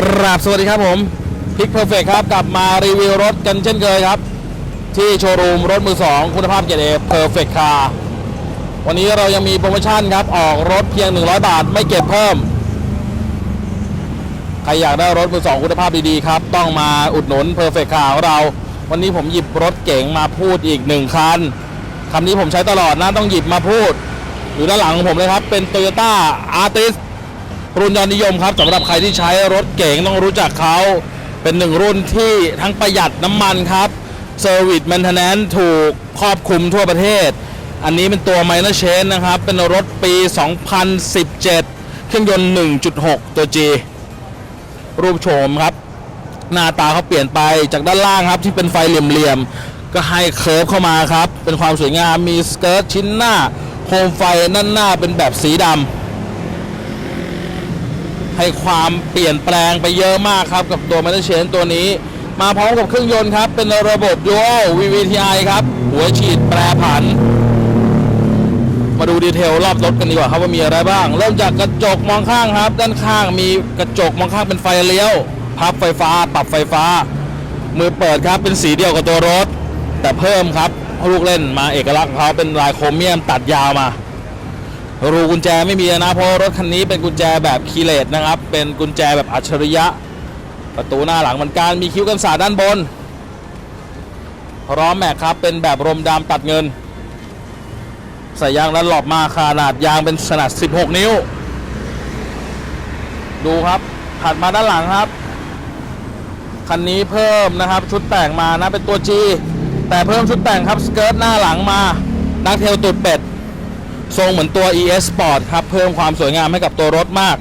กราบสวัสดีครับผมพิกเพอร์เฟกครับกลับมารีวิวรถกันเช่นเคยครับ ที่โชว์รูมรถมือ 2 คุณภาพเกรดเอเพอร์เฟกคาร์วันนี้เรายังมีโปรโมชั่นครับ ออกรถเพียง 100 บาทไม่เก็บเพิ่ม ใครอยากได้รถมือ 2 คุณภาพดี ๆ ครับ ต้องมาอุดหนุนเพอร์เฟกคาร์ของเรา วันนี้ผมหยิบรถเก๋งมาพูดอีกหนึ่งคันคำนี้ผมใช้ตลอดนะต้องหยิบมาพูด อยู่ด้านหลังของผมเลยครับเป็น Toyota Artis รุ่นยอดนิยมครับสำหรับใครที่ใช้รถเก๋งต้องรู้จักเขาเป็นหนึ่งรุ่นที่ทั้งประหยัดน้ำมันครับเซอร์วิสแมนเทนแนนถูกครอบคลุมทั่วประเทศ อันนี้เป็นตัว Minor Change นะครับ เป็นรถปี 2017 เครื่องยนต์ 1.6 ตัว G รูปโฉมครับ หน้าตาเขาเปลี่ยนไปจากด้านล่างครับที่เป็นไฟเหลี่ยมๆ ก็ให้เคิร์ฟเข้ามาครับ เป็นความสวยงามมีสเกิร์ตชิ้นหน้า โคมไฟด้านหน้าเป็นแบบสีดำ ให้ความเปลี่ยนแปลงไปเยอะมากครับ กับตัวม a เ e อร์เชนตัวนี้ มาพร้อมกับเครื่องยนต์ครับ เป็นระบบ Dual VVTi ครับ หัวฉีดแปรผัน มาดูดีเทลรอบรถกันดีกว่าครับว่ามีอะไรบ้าง เริ่มจากกระจกมองข้างครับ ด้านข้างมีกระจกมองข้างเป็นไฟเลี้ยว พับไฟฟ้า ปรับไฟฟ้า มือเปิดครับเป็นสีเดียวกับตัวรถ แต่เพิ่มครับลูกเล่นมาเอกลักษณ์เขาเป็นลายโครเมียมตัดยาวมา รูกุญแจไม่มีนะ เพราะรถคันนี้เป็นกุญแจแบบคีเลตนะครับ เป็นกุญแจแบบอัจฉริยะ ประตูหน้าหลังเหมือนกันมีคิ้วกันสาดด้านบนล้อมแม็กครับ เป็นแบบรมดำตัดเงินใส่ยางดันหลบมาขนาดยางเป็นขนาด 16 นิ้ว ดูครับถัดมาด้านหลังครับ คันนี้เพิ่มนะครับชุดแต่งมานะเป็นตัว G แต่เพิ่มชุดแต่งครับสเกิร์ตหน้าหลังมาดักเทลตุดเป็ด ทรงเหมือนตัว ES Sport ครับ เพิ่มความสวยงามให้กับตัวรถมาก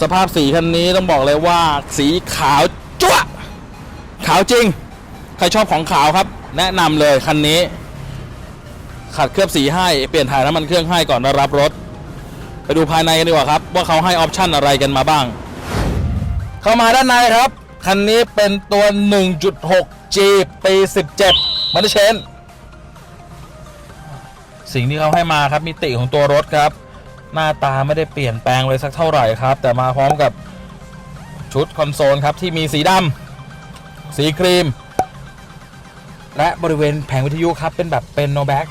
สภาพสีคันนี้ต้องบอกเลยว่า สีขาวจั๊วขาวจริง ใครชอบของขาวครับ แนะนำเลยคันนี้ ขัดเคลือบสีให้ เปลี่ยนถ่ายน้ำมันเครื่องให้ก่อนรับรถ ไปดูภายในกันดีกว่าครับ ว่าเขาให้ออปชั่นอะไรกันมาบ้าง เข้ามาด้านในครับ คันนี้เป็นตัว 1.6G ปี 17มันเชน สิ่งที่เขาให้มาครับมิติของตัวรถครับ หน้าตาไม่ได้เปลี่ยนแปลงเลยสักเท่าไหร่ครับ แต่มาพร้อมกับชุดคอนโซลครับที่มีสีดำสีครีม และบริเวณแผงวิทยุครับเป็นแบบเป็นโนแบ็ก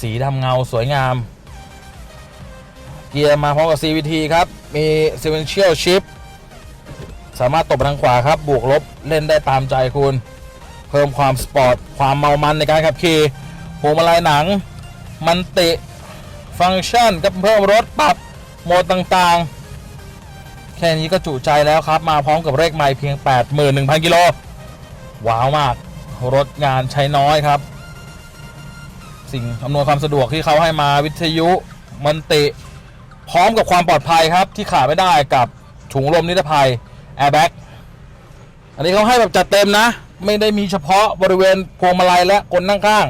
สีดำเงาสวยงาม เกียร์มาพร้อมกับ CVT ครับ มี Sequential Shift สามารถตบทางขวาครับ บวกลบเล่นได้ตามใจคุณ เพิ่มความสปอร์ต ความเมามันในการขับขี่พวงมาลัยหนัง มันติฟังก์ชันกับเพิ่มรถปรับโหมดต่างๆ แค่นี้ก็จุใจแล้วครับ มาพร้อมกับเลขไมล์เพียง 81,000 กิโล ว้าวมาก รถงานใช้น้อยครับ สิ่งอำนวยความสะดวกที่เขาให้มาวิทยุมันติพร้อมกับความปลอดภัยครับที่ขาดไม่ได้กับถุงลมนิรภัย Airbag อันนี้เขาให้แบบจัดเต็มนะ ไม่ได้มีเฉพาะบริเวณพวงมาลัยและคนนั่งข้าง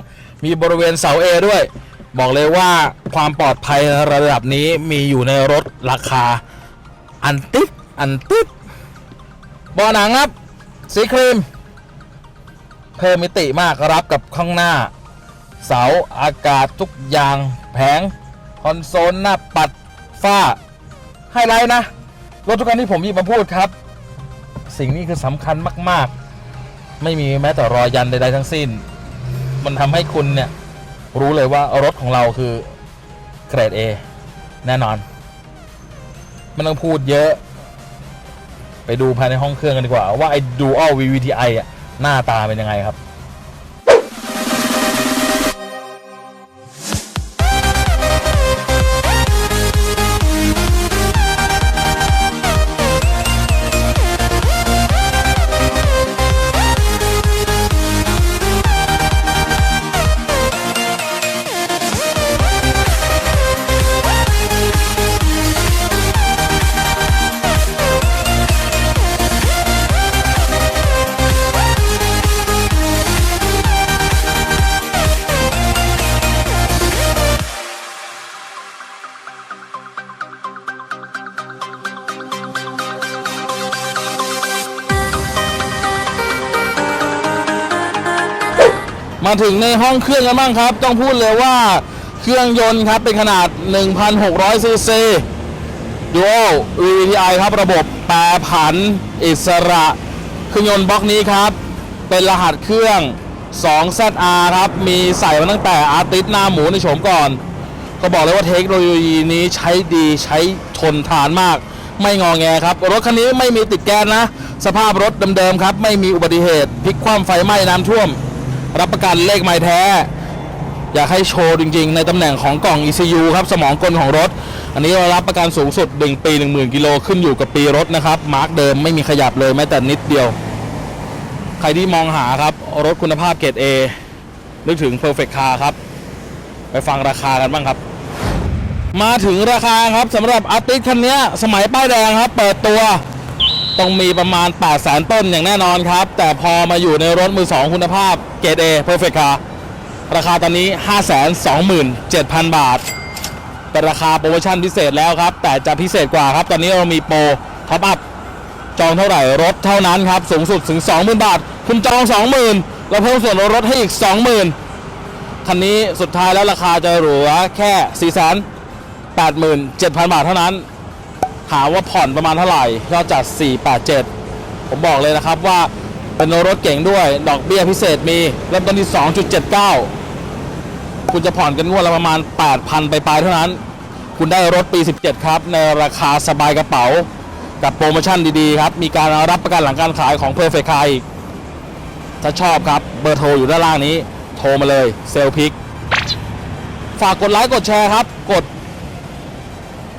มีบริเวณเสา A ด้วย บอกเลยว่าความปลอดภัยระดับนี้มีอยู่ในรถราคา อันติดอันติดเบาะหนังครับ สีครีม เพิ่มมิติมากรับกับข้างหน้า เสาอากาศทุกอย่างแผง คอนโซลหน้าปัดฝ้าไฮไลท์นะ รถทุกคันที่ผมหยิบมาพูดครับ สิ่งนี้คือสำคัญมาก ๆ ไม่มีแม้แต่รอยยันใด ๆ ทั้งสิ้น มันทำให้คุณเนี่ย รู้เลยว่ารถของเราคือเกรด A แน่นอนไม่ต้องพูดเยอะ ไปดูภายในห้องเครื่องกันดีกว่า ว่าไอ้ Dual VVTi อะ หน้าตาเป็นยังไงครับ มาถึงในห้องเครื่องกันบ้างครับ ต้องพูดเลยว่าเครื่องยนต์ครับเป็นขนาด 1,600ซีซี Dual VVTi ครับระบบแปรผัน อิสระ เครื่องยนต์บล็อกนี้ครับ เป็นรหัสเครื่อง 2ZR ครับ มีใส่มาตั้งแต่อาร์ติสหน้าหมูในโฉมก่อน ก็บอกเลยว่าเทคโนโลยีนี้ใช้ดีใช้ทนทานมาก ไม่งอแงครับ รถคันนี้ไม่มีติดแกนนะ สภาพรถเดิมๆครับ ไม่มีอุบัติเหตุพลิกคว่ำไฟไหม้น้ำท่วม รับประกันเลขไม้แท้ อยากให้โชว์จริง ๆ ในตำแหน่งของกล่อง ECU ครับ สมองกลของรถ อันนี้เรารับประกันสูงสุด 1 ปี 10,000 กิโลขึ้นอยู่กับปีรถนะครับ มาร์กเดิมไม่มีขยับเลยแม้แต่นิดเดียว ใครที่มองหาครับ รถคุณภาพเกรด A นึกถึง Perfect Car ครับ ไปฟังราคากันบ้างครับมาถึงราคาครับสำหรับอาร์ติสคันนี้สมัยป้ายแดงครับ เปิดตัว ต้องมีประมาณ 8 0 0 0ต้นอย่างแน่นอนครับ แต่พอมาอยู่ในรถมือ 2 คุณภาพเกรด A Perfect Car ราคาตอนนี้ 527,000 บาท เป็นราคาโปรโมชั่นพิเศษแล้วครับ แต่จะพิเศษกว่าครับ ตอนนี้เรามีโปรท็อปอัพจองเท่าไหร่รถเท่านั้นครับ สูงสุดถึง 20,000 บาท คุณจอง 20,000 เราเพิ่มส่วนลดรถให้อีก 20,000 คันนี้สุดท้ายแล้วราคาจะเหลือแค่ 487,000 บาทเท่านั้น หาว่าผ่อนประมาณเท่าไหร่ยอดจัด487 ผมบอกเลยนะครับว่าเป็นรถเก่งด้วย ดอกเบี้ยพิเศษมีเริ่มต้นที่ 2.79 คุณจะผ่อนกันงวดละประมาณ 8,000 ไปปลายๆเท่านั้น คุณได้รถปี 17 ครับ ในราคาสบายกระเป๋า กับโปรโมชั่นดีๆครับ มีการรับประกันหลังการขายของ Perfect Car อีก ถ้าชอบครับ เบอร์โทรอยู่ด้านล่างนี้ โทรมาเลยเซลพิก ฝากกดไลค์กดแชร์ครับ กด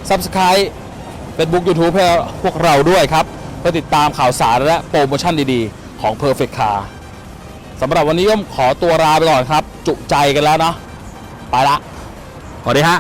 Subscribe Facebook YouTube ให้พวกเราด้วยครับ เพื่อติดตามข่าวสารและโปรโมชั่นดีๆ ของ Perfect Car สำหรับวันนี้ก็ขอตัวลาไปก่อนครับ จุใจกันแล้วเนาะไปละสวัสดีฮะ